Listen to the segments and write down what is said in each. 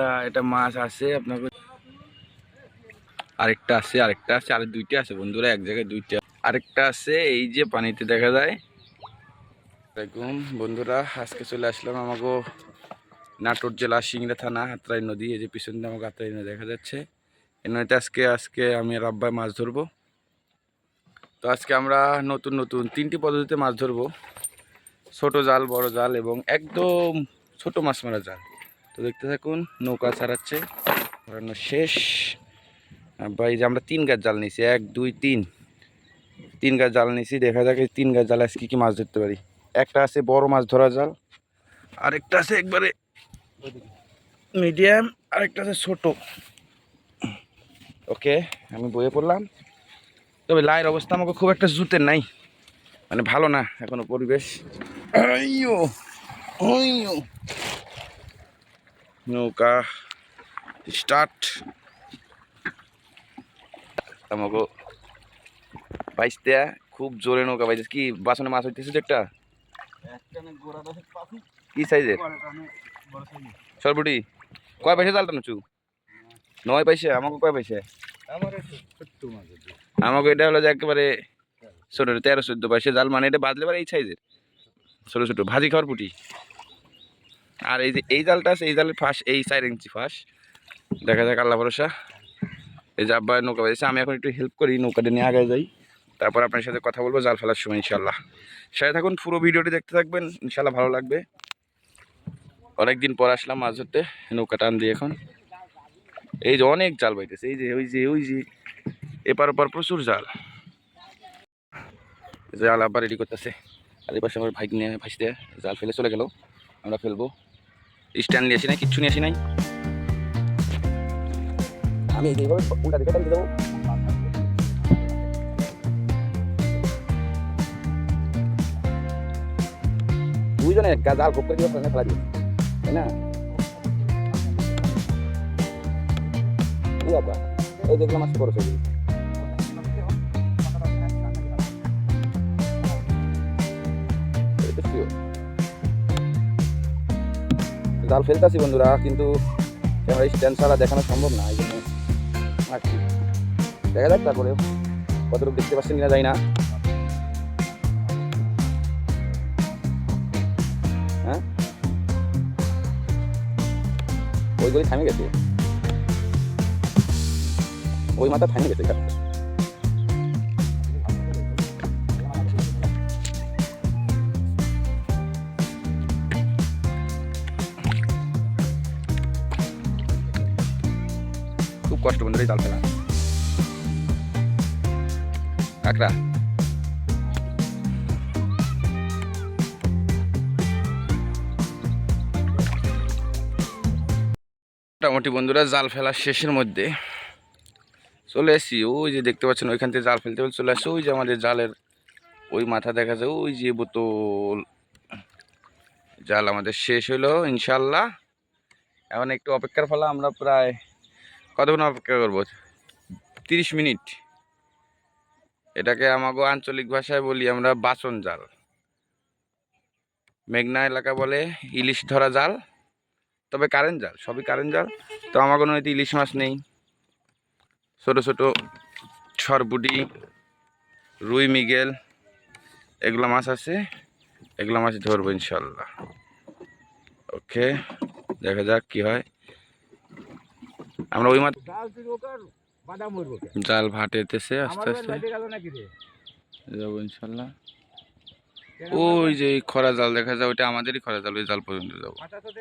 এটা- মাছ আছে আপনাকে। আরেকটা আছে আরেকটা আছে, আর দুইটা আছে বন্ধুরা, এক জায়গায় দুইটা। আরেকটা আছে, এই যে পানিতে দেখা যায়। বন্ধুরা, আজকে চলে আসলাম আমাকে নাটোর জেলা সিংড়া থানা, হাতরাই নদী, এই যে পিছন দিয়ে আমাকে হাতরাই নদী দেখা যাচ্ছে। এই নদীতে আজকে আজকে আমি আর আব্বাই মাছ ধরবো। তো আজকে আমরা নতুন নতুন তিনটি পদ্ধতিতে মাছ ধরবো। ছোট জাল, বড় জাল এবং একদম ছোট মাছ মারা জাল। তো দেখতে থাকুন, নৌকা ছাড়াচ্ছে ধরানো শেষ। এই যে আমরা তিন গাছ জাল নিয়েছি, এক, দুই, তিন। তিন গাছ জাল নিয়েছি, দেখা যাক এই তিন গাছ জাল আজকে কী কী মাছ ধরতে পারি। একটা আছে বড় মাছ ধরা জাল, আরেকটা আছে একবারে মিডিয়াম, আরেকটা আছে ছোট। ওকে, আমি বইয়ে পড়লাম। তবে লাইয়ের অবস্থা আমাকে খুব একটা জুতে নাই। মানে ভালো না এখনও পরিবেশ। নৌকা স্টার্ট আমাকে বাইসতে খুব জোরে নৌকা বাইছে। কি বাসনে মাছ হইতেছে একটা? কি সাইজের? সরবুটি। কয় পয়সা জালটা নচু নয় পয়সা? আমাকে কয় পয়সা? আমাকে এটা হলো যে একেবারে ছোট, তেরো, চোদ্দ পয়সা। জাল মানে এটা বাদলে পারে এই সাইজের। ছোটো ছোটো। ভাজি খাওয়ার পুটি। আর এই যে, এই জালটা আছে, এই জালের ফাঁস, এই চার ইঞ্চি ফাঁস। দেখা যাক, আল্লাহ ভরসা। এই যে আব্বা নৌকা বাজেছে আমি এখন একটু হেল্প করি, নৌকাটা নিয়ে আগে যাই। তারপর আপনার সাথে কথা বলব, জাল ফেলার সময় ইনশাল্লাহ সাথে থাকুন, পুরো ভিডিওটি দেখতে থাকবেন ইনশাল্লাহ ভালো লাগবে। অনেকদিন পর আসলাম মাছ ধরতে, নৌকা টান দিয়ে এখন। এই যে অনেক জাল বাইতেছে, এই যে, ওই যে ওই যে, এপার ওপার প্রচুর জাল। জাল আবার রেডি করতেছে। আর এই পাশে আমার ভাইক নিয়ে ভাসতে জাল ফেলে চলে গেল, আমরা ফেলব। স্ট্যান্ড নিয়ে আসি নাই, কিচ্ছু নিয়ে আসি নাই। আমি এইভাবে উল্টা দিকে দেবো। দুইজনে গা- জাল ভোগ করে দিয়ে ফেলে দিবে তাই না? এই দেখলাম আজকে বড় জাল ফেলতেছি বন্ধুরা, কিন্তু ক্যামেরা স্ট্যান্ড ছাড়া দেখানো সম্ভব না এই জন্য রাখছি দেখা যাক তারপরে কতটুকু দেখতে পাচ্ছেন কিনা যাই না। হ্যাঁ? ওইগুলি থামে গেছে। ওই মাথা থামে গেছে খুব কষ্ট বন্ধুরা এই জাল ফেলা। কাঁকড়া। মোটামুটি বন্ধুরা জাল ফেলা শেষের মধ্যে চলে এসছি। ওই যে দেখতে পাচ্ছেন, ওইখান থেকে জাল ফেলতে চলে আসছি। ওই যে আমাদের জালের ওই মাথা দেখা যায়, ওই যে বোতল। জাল আমাদের শেষ হলো ইনশাল্লাহ এখন একটু অপেক্ষার ফলে আমরা প্রায় কতক্ষণ অপেক্ষা করব? তিরিশ মিনিট। এটাকে আমাকে আঞ্চলিক ভাষায় বলি আমরা বাসন জাল। মেঘনা এলাকা বলে ইলিশ ধরা জাল, তবে কারেন্ট জাল, সবই কারেন্ট জাল। তো আমাকে নদীতে ইলিশ মাছ নেই। ছোট ছোট সরপুটি রুই মিগেল, এগুলো মাছ আছে। এগুলো মাছ ধরবো ইনশাল্লাহ। ওকে, দেখা যাক কি হয়। আমরা ওই মাছ জাল ভাটেতেছে আস্তে আস্তে। যাব ইনশাল্লাহ। ওই যে খরা জাল দেখা যায় ওইটা আমাদেরই খরা জাল ওই জাল পর্যন্ত যাব।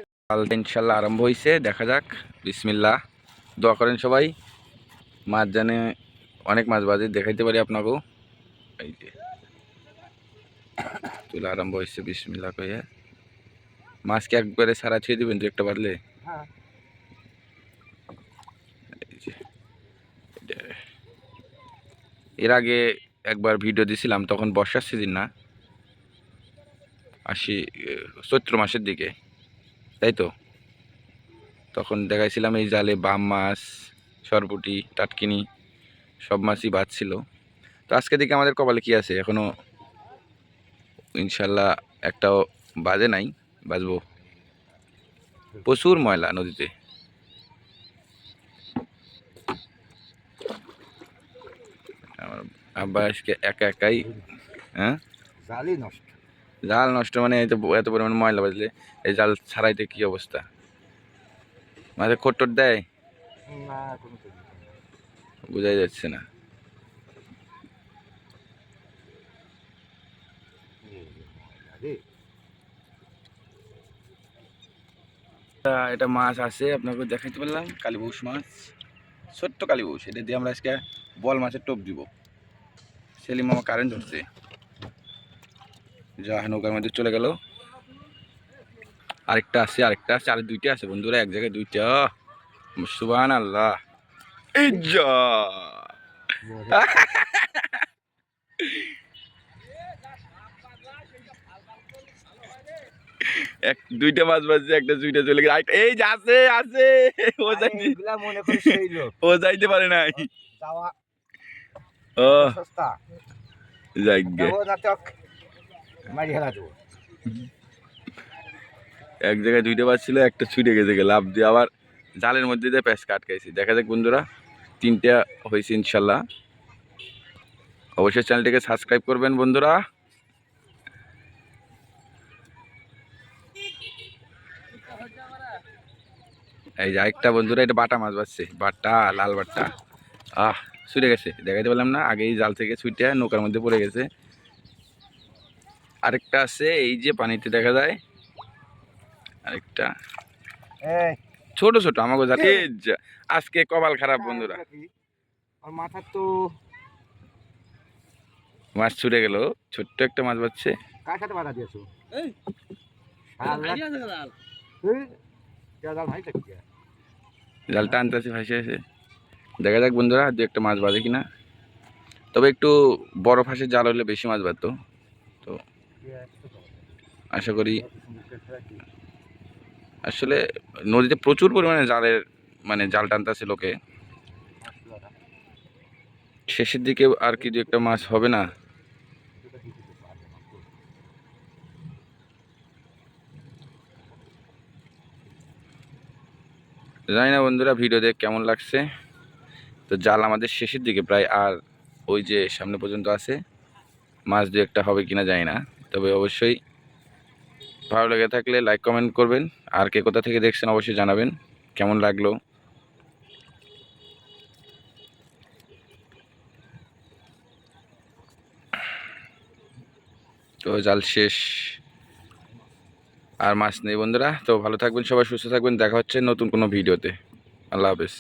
জাল ইনশাল্লাহ আরম্ভ হয়েছে দেখা যাক। বিসমিল্লাহ। দোয়া করেন সবাই। মাছ জানে অনেক মাছ বাজে দেখাইতে পারি আপনাকেও। এই যে। তুলে আরম্ভ হয়েছে বিসমিল্লাহ কইয়া। মাছকে একবারে সারা ছেড়ে দিবেন দু একটা বাদলে? এই যে, এটা- এর আগে একবার ভিডিও দিছিলাম, তখন বর্ষার সিজন না। আশি চৈত্র মাসের দিকে, তাই তো? তখন দেখাইছিলাম এই জালে বাম মাছ, সরপুটি, টাটকিনি, সব মাছই বাজছিল তো আজকে দিকে আমাদের কপালে কি আছে, এখনও ইনশাল্লাহ একটাও বাজে নাই, বাজবো। প্রচুর ময়লা নদীতে আমার আব্বা আজকে একা একাই হ্যাঁ? জালই নষ্ট। জাল নষ্ট মানে এই তো এত পরিমাণ ময়লা বাজলে এই জাল ছাড়াইতে কি অবস্থা? মাঝে খোট্টর দেয়। বোঝাই যাচ্ছে না। এটা মাছ আছে আপনাকে দেখাইতে পারলাম কালীবউস মাছ। ছোট্ট কালীবউস এটা দিয়ে আমরা আজকে বল মাছের টোপ দিব। সেলিম মামা কারেন্ট ধরছে। যা নৌকার মধ্যে চলে গেল। আরেকটা আছে আরেকটা আছে আর দুইটা আছে বন্ধুরা এক জায়গায় দুইটা। সুবান আল্লাহ এক দুইটা মাছ বাজছে একটা দুইটা চলে গেছে। এই যে আছে আছে। ও যাইতে ও যাইতে পারে নাই। ও দেবো। এক জায়গায় দুইটা মাছ ছিল একটা ছুটে গেছে লাভ দিয়ে আবার জালের মধ্যে দিয়ে প্যাঁচ কাটকাইছি দেখা যাক বন্ধুরা তিনটা হয়েছে ইনশাল্লাহ। অবশ্যই চ্যানেলটিকে সাবস্ক্রাইব করবেন বন্ধুরা। এই যে আরেকটা বন্ধুরা এটা বাটা মাছ বাজছে বাটা লাল বাটা। আহ। ছুটে গেছে। দেখাইতে পারলাম না আগেই জাল থেকে ছুটে নৌকার মধ্যে পড়ে গেছে। আরেকটা আছে এই যে পানিতে দেখা যায় আরেকটা। এই। ছোট ছোট আমাকে জানি আজকে কপাল খারাপ বন্ধুরা। আর মাথার তো মাছ ছুটে গেল ছোট্ট একটা মাছ বাচ্ছে। কার সাথে বাধা দিয়েছ? এই, শালা, আইডিয়া আছে জাল জালটা ভাসে আছে দেখা যাক বন্ধুরা, দু একটা মাছ বাঁধে কিনা। তবে একটু বড় ফাঁসের জাল হলে বেশি মাছ বাঁধতো আশা করি আসলে নদীতে প্রচুর পরিমাণে জালের মানে জাল টানতেছে লোকে। শেষের দিকে আর কি দু একটা মাছ হবে না। জানি না বন্ধুরা ভিডিও দেখে কেমন লাগছে? তো জাল আমাদের শেষের দিকে প্রায়, আর ওই যে সামনে পর্যন্ত আছে মাছ দু একটা হবে কিনা জানি না। তবে অবশ্যই ভালো লেগে থাকলে লাইক কমেন্ট করবেন। আর কে কোথা থেকে দেখছেন অবশ্যই জানাবেন, কেমন লাগল? তো জাল শেষ আর মাছ নেই বন্ধুরা। তো ভালো থাকবেন সবাই, সুস্থ থাকবেন। দেখা হচ্ছে নতুন কোনো ভিডিওতে। আল্লাহ হাফেজ।